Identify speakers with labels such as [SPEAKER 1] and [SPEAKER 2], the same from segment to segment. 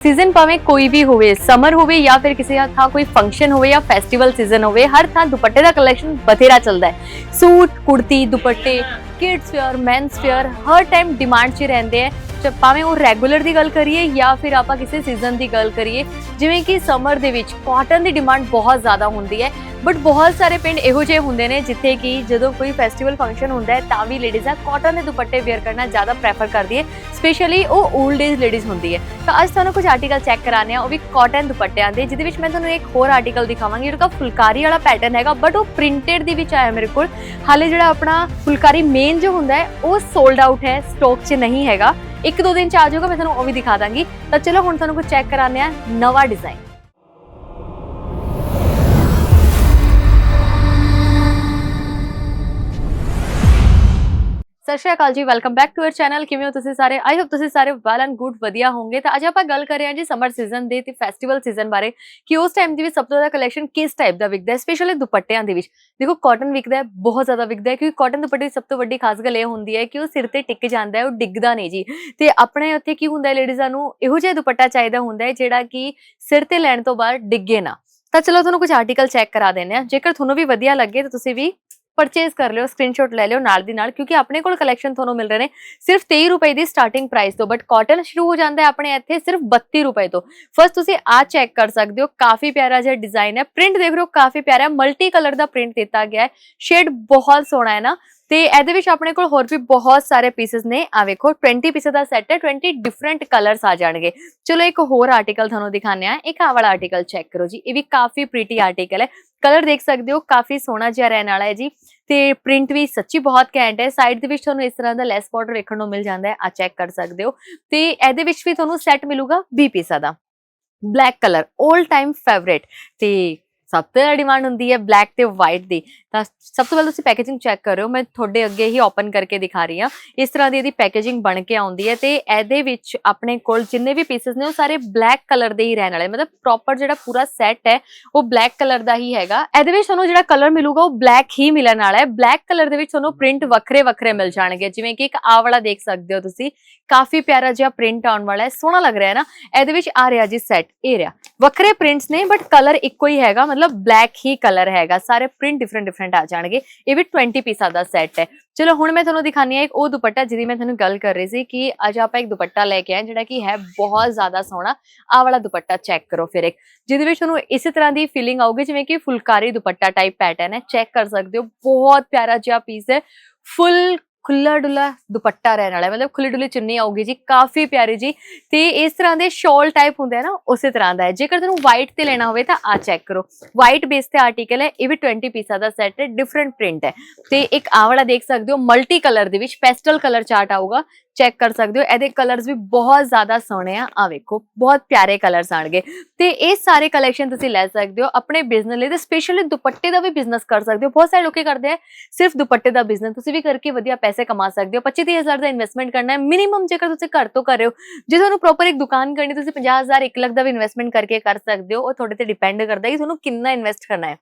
[SPEAKER 1] Season ਭਾਵੇਂ ਕੋਈ ਵੀ ਹੋਵੇ ਸਮਰ ਹੋਵੇ ਜਾਂ ਫਿਰ ਕਿਸੇ ਥਾਂ ਕੋਈ ਫੰਕਸ਼ਨ ਹੋਵੇ ਜਾਂ ਫੈਸਟੀਵਲ ਸੀਜ਼ਨ ਹੋਵੇ ਹਰ ਥਾਂ ਦੁਪੱਟੇ ਦਾ ਕਲੈਕਸ਼ਨ ਬਥੇਰਾ ਚੱਲਦਾ ਹੈ ਸੂਟ ਕੁੜਤੀ ਦੁਪੱਟੇ ਕਿਡਸ ਵੇਅਰ ਮੈਨਸ ਵੇਅਰ ਹਰ ਟਾਈਮ ਡਿਮਾਂਡ 'ਚ ਰਹਿੰਦੇ ਹੈ ਚਾਹੇ ਭਾਵੇਂ ਉਹ ਰੈਗੂਲਰ ਦੀ ਗੱਲ ਕਰੀਏ ਜਾਂ ਫਿਰ ਆਪਾਂ ਕਿਸੇ ਸੀਜ਼ਨ ਦੀ ਗੱਲ ਕਰੀਏ, ਜਿਵੇਂ ਕਿ ਸਮਰ ਦੇ ਵਿੱਚ ਕਾਟਨ ਦੀ ਡਿਮਾਂਡ ਬਹੁਤ ਜ਼ਿਆਦਾ ਹੁੰਦੀ ਹੈ ਬਟ ਬਹੁਤ ਸਾਰੇ ਪਿੰਡ ਇਹੋ ਜਿਹੇ ਹੁੰਦੇ ਨੇ ਜਿੱਥੇ ਕਿ ਜਦੋਂ ਕੋਈ ਫੈਸਟੀਵਲ ਫੰਕਸ਼ਨ ਹੁੰਦਾ ਹੈ, ਤਾਂ ਵੀ ਲੇਡੀਜ਼ਾਂ ਕਾਟਨ ਦੇ ਦੁਪੱਟੇ ਵੇਅਰ ਕਰਨਾ ਜ਼ਿਆਦਾ ਪ੍ਰੈਫਰ ਕਰਦੀ ਹੈ ਸਪੈਸ਼ਲੀ ਉਹ 올ਡ ਏਜ ਲੇਡੀਜ਼ ਹੁੰਦੀ ਹੈ। ਤਾਂ ਅੱਜ ਤੁਹਾਨੂੰ ਕੁਝ ਆਰਟੀਕਲ ਚੈੱਕ ਕਰਾਣੇ ਆ ਉਹ ਵੀ ਕਾਟਨ ਦੁਪੱਟਿਆਂ ਦੇ, ਜਿਹਦੇ ਵਿੱਚ ਮੈਂ ਤੁਹਾਨੂੰ ਇੱਕ ਹੋਰ ਆਰਟੀਕਲ ਦਿਖਾਵਾਂਗੀ, ਜਿਹੜਾ ਫੁਲਕਾਰੀ ਵਾਲਾ ਪੈਟਰਨ ਹੈਗਾ ਬਟ ਉਹ ਪ੍ਰਿੰਟਡ ਦੇ ਵਿੱਚ ਆਇਆ ਮੇਰੇ ਕੋਲ। ਹਾਲੇ ਜਿਹੜਾ ਆਪਣਾ ਫੁਲਕਾਰੀ ਮੇਨ ਜੋ ਹੁੰਦਾ ਹੈ, ਉਹ ਸੋਲਡ ਆਊਟ ਹੈ ਸਟਾਕ 'ਚ ਨਹੀਂ ਹੈਗਾ। ਇੱਕ ਦੋ ਦਿਨ 'ਚ ਆ ਜਾਊਗਾ, ਮੈਂ ਤੁਹਾਨੂੰ ਉਹ ਵੀ ਦਿਖਾ ਦਾਂਗੀ। ਤਾਂ ਚਲੋ ਹੁਣ ਤੁਹਾਨੂੰ ਕੁਝ ਚੈੱਕ ਕਰਾਉਂਦੇ ਆ ਨਵਾਂ ਡਿਜ਼ਾਈਨ ਸਤਿ ਸ਼੍ਰੀ ਅਕਾਲ ਜੀ welcome back to our channel ਕਿਵੇਂ ਹੋ ਤੁਸੀਂ ਸਾਰੇ? ਆਈ ਹੋਪ ਤੁਸੀਂ ਸਾਰੇ ਵੈਲ ਐਂਡ ਗੁੱਡ ਵਧੀਆ ਹੋਵੋਗੇ। ਤਾਂ ਅੱਜ ਆਪਾਂ ਗੱਲ ਕਰ ਰਹੇ ਹਾਂ ਜੀ ਸਮਰ ਸੀਜ਼ਨ ਦੇ ਤੇ ਫੈਸਟੀਵਲ ਸੀਜ਼ਨ ਬਾਰੇ, ਕਿ ਉਸ ਟਾਈਮ ਦੇ ਵਿੱਚ ਸਭ ਤੋਂ ਜ਼ਿਆਦਾ ਕਲੈਕਸ਼ਨ ਕਿਸ ਟਾਈਪ ਦਾ ਵਿਕਦਾ ਹੈ ਸਪੈਸ਼ਲੀ ਦੁਪੱਟਿਆਂ ਦੇ ਵਿੱਚ। ਦੇਖੋ ਕਾਟਨ ਵਿਕਦਾ ਹੈ, ਬਹੁਤ ਜ਼ਿਆਦਾ ਵਿਕਦਾ ਹੈ, ਕਿਉਂਕਿ ਕਾਟਨ ਦੁਪੱਟੇ ਦੀ ਸਭ ਤੋਂ ਵੱਡੀ ਖਾਸ ਗੱਲ ਇਹ ਹੁੰਦੀ ਹੈ ਕਿ ਉਹ ਸਿਰ ਤੇ ਟਿਕ ਜਾਂਦਾ ਹੈ, ਉਹ ਡਿੱਗਦਾ ਨਹੀਂ ਜੀ। ਤੇ ਆਪਣੇ ਉੱਥੇ ਕੀ ਹੁੰਦਾ ਹੈ ਲੇਡੀਜ਼ਾਂ ਨੂੰ, ਇਹੋ ਜਿਹਾ ਦੁਪੱਟਾ ਚਾਹੀਦਾ ਹੁੰਦਾ ਹੈ ਜਿਹੜਾ ਕਿ ਸਿਰ ਤੇ ਲੈਣ ਤੋਂ ਬਾਅਦ ਡਿੱਗੇ ਨਾ। ਤਾਂ ਚਲੋ, ਤੁਹਾਨੂੰ ਕੁਝ ਆਰਟੀਕਲ ਚੈੱਕ ਕਰਾ ਦਿੰਦੇ ਆ ਜੇਕਰ ਤੁਹਾਨੂੰ ਵੀ ਵਧੀਆ ਲੱਗੇ ਤਾਂ ਤੁਸੀਂ ਵੀ ਪਰਚੇਸ ਕਰ ਲਿਓ ਸਕਰੀਨਸ਼ਾਟ ਲੈ ਲਿਓ ਨਾਲ ਦੀ ਨਾਲ, ਕਿਉਂਕਿ ਆਪਣੇ ਕੋਲ ਕਲੈਕਸ਼ਨ ਤੁਹਾਨੂੰ ਮਿਲ ਰਹੇ ਨੇ ਸਿਰਫ 23 ਰੁਪਏ ਦੀ ਸਟਾਰਟਿੰਗ ਪ੍ਰਾਈਸ ਤੋਂ ਬਟ ਕਾਟਨ ਸ਼ੁਰੂ ਹੋ ਜਾਂਦਾ ਹੈ ਆਪਣੇ ਇੱਥੇ ਸਿਰਫ 32 ਰੁਪਏ ਤੋਂ। ਫਸਟ ਤੁਸੀਂ ਆ ਚੈੱਕ ਕਰ ਸਕਦੇ ਹੋ, ਕਾਫੀ ਪਿਆਰਾ ਜਿਹਾ ਡਿਜ਼ਾਈਨ ਹੈ। ਪ੍ਰਿੰਟ ਦੇਖ ਰਹੇ ਹੋ, ਕਾਫੀ ਪਿਆਰਾ ਮਲਟੀ ਕਲਰ ਦਾ ਪ੍ਰਿੰਟ ਦਿੱਤਾ ਗਿਆ ਹੈ। ਸ਼ੇਡ ਬਹੁਤ ਸੋਹਣਾ ਹੈ ਨਾ। ਤੇ ਇਹਦੇ ਵਿੱਚ ਆਪਣੇ ਕੋਲ ਹੋਰ ਵੀ ਬਹੁਤ ਸਾਰੇ ਪੀਸਸ ਨੇ। ਆ ਵੇਖੋ 20 ਪੀਸ ਦਾ ਸੈੱਟ ਹੈ 20 ਡਿਫਰੈਂਟ ਕਲਰਸ ਆ ਜਾਣਗੇ। ਚਲੋ ਇੱਕ ਹੋਰ ਆਰਟੀਕਲ ਤੁਹਾਨੂੰ ਦਿਖਾਉਂਦੇ ਆ ਇੱਕ ਆਹ ਵਾਲਾ ਆਰਟੀਕਲ ਚੈੱਕ ਕਰੋ ਜੀ। ਇਹ ਵੀ ਕਾਫੀ ਪ੍ਰੀਟੀ ਆਰਟੀਕਲ ਹੈ। ਕਲਰ ਦੇਖ ਸਕਦੇ ਹੋ, ਕਾਫੀ ਸੋਹਣਾ ਜਿਹਾ ਰਹਿਣ ਵਾਲਾ ਹੈ ਜੀ। ਤੇ ਪ੍ਰਿੰਟ ਵੀ ਸੱਚੀ ਬਹੁਤ ਘੈਂਟ ਹੈ। ਸਾਈਡ ਦੇ ਵਿੱਚ ਤੁਹਾਨੂੰ ਇਸ ਤਰ੍ਹਾਂ ਦਾ ਲੈਸ ਬਾਰਡਰ ਵੇਖਣ ਨੂੰ ਮਿਲ ਜਾਂਦਾ ਹੈ। ਆ ਚੈੱਕ ਕਰ ਸਕਦੇ ਹੋ। ਤੇ ਇਹਦੇ ਵਿੱਚ ਵੀ ਤੁਹਾਨੂੰ ਸੈੱਟ ਮਿਲੂਗਾ 20 ਪੀਸਾ ਦਾ। ਬਲੈਕ ਕਲਰ 올 ਟਾਈਮ ਫੇਵਰੇਟ ਤੇ ਸਭ ਤੋਂ ਜ਼ਿਆਦਾ ਡਿਮਾਂਡ ਹੁੰਦੀ ਹੈ ਬਲੈਕ ਤੇ ਵਾਈਟ ਦੀ। ਤਾਂ ਸਭ ਤੋਂ ਪਹਿਲਾਂ ਤੁਸੀਂ ਪੈਕੇਜਿੰਗ ਚੈੱਕ ਕਰਿਓ, ਮੈਂ ਤੁਹਾਡੇ ਅੱਗੇ ਹੀ ਓਪਨ ਕਰਕੇ ਦਿਖਾ ਰਹੀ ਹਾਂ। ਇਸ ਤਰ੍ਹਾਂ ਦੀ ਇਹਦੀ ਪੈਕੇਜਿੰਗ ਬਣ ਕੇ ਆਉਂਦੀ ਹੈ ਤੇ ਇਹਦੇ ਵਿੱਚ ਆਪਣੇ ਕੋਲ ਜਿੰਨੇ ਵੀ ਪੀਸਸ ਨੇ ਉਹ ਸਾਰੇ ਬਲੈਕ ਕਲਰ ਦੇ ਹੀ ਰਹਿਣ ਵਾਲੇ। ਮਤਲਬ ਪ੍ਰੋਪਰ ਜਿਹੜਾ ਪੂਰਾ ਸੈੱਟ ਹੈ, ਉਹ ਬਲੈਕ ਕਲਰ ਦਾ ਹੀ ਹੈਗਾ। ਇਹਦੇ ਵਿੱਚ ਤੁਹਾਨੂੰ ਜਿਹੜਾ ਕਲਰ ਮਿਲੂਗਾ, ਉਹ ਬਲੈਕ ਹੀ ਮਿਲਣ ਵਾਲਾ ਹੈ। ਬਲੈਕ ਕਲਰ ਦੇ ਵਿੱਚ ਤੁਹਾਨੂੰ ਪ੍ਰਿੰਟ ਵੱਖਰੇ ਵੱਖਰੇ ਮਿਲ ਜਾਣਗੇ। ਜਿਵੇਂ ਕਿ ਇੱਕ ਆਹ ਵਾਲਾ ਦੇਖ ਸਕਦੇ ਹੋ ਤੁਸੀਂ। ਕਾਫੀ ਪਿਆਰਾ ਜਿਹਾ ਪ੍ਰਿੰਟ ਆਉਣ ਵਾਲਾ ਹੈ, ਸੋਹਣਾ ਲੱਗ ਰਿਹਾ ਹੈ ਨਾ। ਇਹਦੇ ਵਿੱਚ ਆ ਰਿਹਾ ਜੀ ਸੈੱਟ ਇਹ ਰਿਹਾ ਵੱਖਰੇ ਪ੍ਰਿੰਟਸ ਨੇ ਬਟ ਕਲਰ ਇੱਕੋ ਹੀ ਹੈਗਾ, ਮਤਲਬ ਬਲੈਕ ਹੀ ਕਲਰ ਹੈਗਾ, ਸਾਰੇ ਪ੍ਰਿੰਟ ਡਿਫਰੈਂਟ ਡਿਫਰੈਂਟ ਆ ਜਾਣਗੇ। ਇਹ ਵੀ 20 ਪੀਸਾਂ ਦਾ ਸੈੱਟ ਹੈ। ਚਲੋ, ਹੁਣ ਮੈਂ ਤੁਹਾਨੂੰ ਦਿਖਾਣੀ ਹੈ ਇੱਕ ਉਹ ਦੁਪੱਟਾ ਜਿਹਦੀ ਮੈਂ ਤੁਹਾਨੂੰ ਗੱਲ ਕਰ ਰਹੀ ਸੀ ਕਿ ਅੱਜ ਆਪਾਂ ਇੱਕ ਦੁਪੱਟਾ ਲੈ ਕੇ ਆਏ ਜਿਹੜਾ ਕਿ ਹੈ ਬਹੁਤ ਜ਼ਿਆਦਾ ਸੋਹਣਾ। ਆਹ ਵਾਲਾ ਦੁਪੱਟਾ ਚੈੱਕ ਕਰੋ ਫਿਰ ਇੱਕ। ਜਿਹਦੇ ਵਿੱਚ ਤੁਹਾਨੂੰ ਇਸੇ ਤਰ੍ਹਾਂ ਦੀ ਫੀਲਿੰਗ ਆਊਗੀ, ਜਿਵੇਂ ਕਿ ਫੁਲਕਾਰੀ ਦੁਪੱਟਾ ਟਾਈਪ ਪੈਟਰਨ ਹੈ। ਚੈੱਕ ਕਰ ਸਕਦੇ ਹੋ, ਬਹੁਤ ਪਿਆਰਾ ਜਿਹਾ ਪੀਸ ਹੈ। ਫੁੱਲ ਖੁੱਲਾ ਡੁੱਲਾ ਦੁਪੱਟਾ ਰਹਿਣ ਵਾਲਾ ਮਤਲਬ ਖੁੱਲੀ ਡੁੱਲੀ ਚੁੰਨੀ ਆਊਗੀ ਜੀ, ਕਾਫੀ ਪਿਆਰੀ ਜੀ। ਤੇ ਇਸ ਤਰ੍ਹਾਂ ਦੇ ਸ਼ਾਲ ਟਾਈਪ ਹੁੰਦੇ ਆ ਨਾ, ਉਸੇ ਤਰ੍ਹਾਂ ਦਾ ਹੈ। ਜੇਕਰ ਤੁਹਾਨੂੰ ਵਾਈਟ ਤੇ ਲੈਣਾ ਹੋਵੇ ਤਾਂ ਆ ਚੈੱਕ ਕਰੋ। ਵਾਈਟ ਬੇਸ ਤੇ ਆਰਟੀਕਲ ਹੈ, ਇਹ ਵੀ 20 ਪੀਸਾਂ ਦਾ ਸੈੱਟ ਹੈ ਡਿਫਰੈਂਟ ਪ੍ਰਿੰਟ ਹੈ। ਤੇ ਇੱਕ ਆਹ ਵਾਲਾ ਦੇਖ ਸਕਦੇ ਹੋ ਮਲਟੀ ਕਲਰ ਦੇ ਵਿੱਚ ਪੈਸਟਲ ਕਲਰ ਚਾਰਟ ਆਊਗਾ ਚੈੱਕ ਕਰ ਸਕਦੇ ਹੋ। ਇਹਦੇ ਕਲਰਸ ਵੀ ਬਹੁਤ ਜ਼ਿਆਦਾ ਸੋਹਣੇ ਆ। ਆ ਵੇਖੋ, ਬਹੁਤ ਪਿਆਰੇ ਕਲਰਸ ਆਣਗੇ। ਤੇ ਇਹ ਸਾਰੇ ਕਲੈਕਸ਼ਨ ਤੁਸੀਂ ਲੈ ਸਕਦੇ ਹੋ ਆਪਣੇ ਬਿਜ਼ਨਸ ਲਈ ਤੇ ਸਪੈਸ਼ਲੀ ਦੁਪੱਟੇ ਦਾ ਵੀ ਬਿਜ਼ਨਸ ਕਰ ਸਕਦੇ ਹੋ। ਬਹੁਤ ਸਾਰੇ ਲੋਕੀ ਕਰਦੇ ਆ, ਸਿਰਫ ਦੁਪੱਟੇ ਦਾ ਬਿਜ਼ਨਸ ਤੁਸੀਂ ਵੀ ਕਰਕੇ ਵਧੀਆ ਪੈਸੇ ਕਮਾ ਸਕਦੇ ਹੋ 25 ਹਜ਼ਾਰ ਦਾ ਇਨਵੈਸਟਮੈਂਟ ਕਰਨਾ ਹੈ ਮਿਨੀਮਮ ਜੇਕਰ ਤੁਸੀਂ ਘਰ ਤੋਂ ਕਰ ਰਹੇ ਹੋ, ਜੇ ਤੁਹਾਨੂੰ ਪ੍ਰੋਪਰ ਇੱਕ ਦੁਕਾਨ ਕਰਨੀ ਤੁਸੀਂ 50000 1 ਲੱਖ ਦਾ ਵੀ ਇਨਵੈਸਟਮੈਂਟ ਕਰਕੇ ਕਰ ਸਕਦੇ ਹੋ, ਉਹ ਤੁਹਾਡੇ ਤੇ ਡਿਪੈਂਡ ਕਰਦਾ ਹੈ ਕਿ ਤੁਹਾਨੂੰ ਕਿੰਨਾ ਇਨਵੈਸਟ ਕਰਨਾ ਹੈ।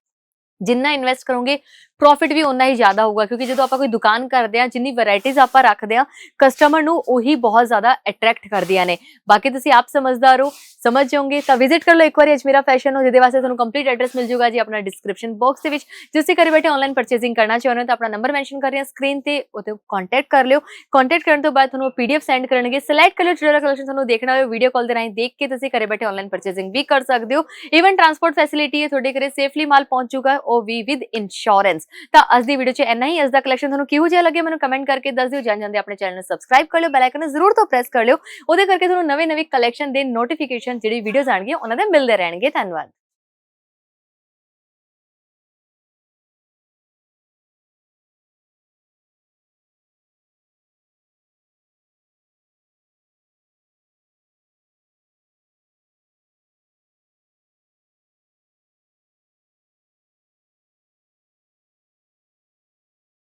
[SPEAKER 1] ਜਿੰਨਾ ਇਨਵੈਸਟ ਕਰੋਗੇ ਪ੍ਰੋਫਿਟ ਵੀ ਉਨਾ ਹੀ ਜ਼ਿਆਦਾ ਹੋਊਗਾ, ਕਿਉਂਕਿ ਜਦੋਂ ਆਪਾਂ ਕੋਈ ਦੁਕਾਨ ਕਰਦੇ ਆ ਜਿੰਨੀ ਵੈਰਾਈਟੀਆਂ ਆਪਾਂ ਰੱਖਦੇ ਆ ਕਸਟਮਰ ਨੂੰ ਉਹੀ ਬਹੁਤ ਜ਼ਿਆਦਾ ਅਟਰੈਕਟ ਕਰਦੀਆਂ ਨੇ। ਬਾਕੀ ਤੁਸੀਂ ਆਪ ਸਮਝਦਾਰ ਹੋ, ਸਮਝ ਜਾਓਗੇ, ਤਾਂ ਵਿਜ਼ਿਟ ਕਰ ਲਓ ਇੱਕ ਵਾਰੀ ਅਜਮੇਰਾ ਫੈਸ਼ਨ ਹੋ, ਜਿਹਦੇ ਵਾਸਤੇ ਤੁਹਾਨੂੰ ਕੰਪਲੀਟ ਐਡਰੈਸ ਮਿਲ ਜਾਊਗਾ ਜੀ ਆਪਣਾ ਡਿਸਕ੍ਰਿਪਸ਼ਨ ਬਾਕਸ ਦੇ ਵਿੱਚ। ਜੇ ਤੁਸੀਂ ਘਰੇ ਬੈਠੇ ਆਨਲਾਈਨ ਪਰਚੇਸਿੰਗ ਕਰਨਾ ਚਾਹੁੰਦੇ ਹੋ, ਤਾਂ ਆਪਣਾ ਨੰਬਰ ਮੈਂਸ਼ਨ ਕਰ ਰਹੇ ਹਾਂ ਸਕਰੀਨ ਤੇ ਉਹਤੇ ਕੰਟੈਕਟ ਕਰ ਲਿਓ। ਕੰਟੈਕਟ ਕਰਨ ਤੋਂ ਬਾਅਦ ਤੁਹਾਨੂੰ ਪੀਡੀਐਫ ਸੈਂਡ ਕਰਨਗੇ ਸਿਲੈਕਟ ਕਰ ਲਿਓ, ਜਿਹੜਾ ਕਲੈਕਸ਼ਨ ਤੁਹਾਨੂੰ ਦੇਖਣਾ ਹੋਵੇ ਵੀਡੀਓ ਕਾਲ ਦੇ ਰਾਹੀਂ ਦੇਖ ਕੇ ਤੁਸੀਂ ਘਰੇ ਬੈਠੇ ਆਨਲਾਈਨ ਪਰਚੇਸਿੰਗ ਵੀ ਕਰ ਸਕਦੇ ਹੋ। ਇਵਨ ਟਰਾਂਸਪੋਰਟ ਫੈਸਿਲਿਟੀ ਹੈ, ਤੁਹਾਡੇ ਘਰੇ ਸੇਫਲੀ ਮਾਲ ਪਹੁੰਚ ਚੁੱਕਾ ਉਹ ਵੀ ਵਿਦ ਇੰਸ਼ੋਰੈਂਸ ਤਾਂ ਅੱਜ ਦੀ ਵੀਡੀਓ 'ਚ ਇੰਨਾ ਹੀ, ਅੱਜ ਦਾ ਕਲੈਕਸ਼ਨ ਤੁਹਾਨੂੰ ਕਿਹੋ ਜਿਹਾ ਲੱਗਿਆ ਮੈਨੂੰ ਕਮੈਂਟ ਕਰਕੇ ਦੱਸ ਦਿਓ। ਜਾਣ ਜਾਂਦੇ ਆਪਣੇ ਚੈਨਲ ਨੂੰ ਸਬਸਕ੍ਰਾਈਬ ਕਰ ਲਿਓ ਬੈਲ ਆਈਕਨ ਨੂੰ ਜ਼ਰੂਰ ਤੋਂ ਪ੍ਰੈਸ ਕਰ ਲਿਓ। ਉਹਦੇ ਕਰਕੇ ਤੁਹਾਨੂੰ ਨਵੇਂ-ਨਵੇਂ ਕਲੈਕਸ਼ਨ ਦੇ ਨੋਟੀਫਿਕੇਸ਼ਨ ਜਿਹੜੀ ਵੀਡੀਓਜ਼ ਆਣਗੀਆਂ ਉਹਨਾਂ ਦੇ ਮਿਲਦੇ ਰਹਿਣਗੇ। ਧੰਨਵਾਦ।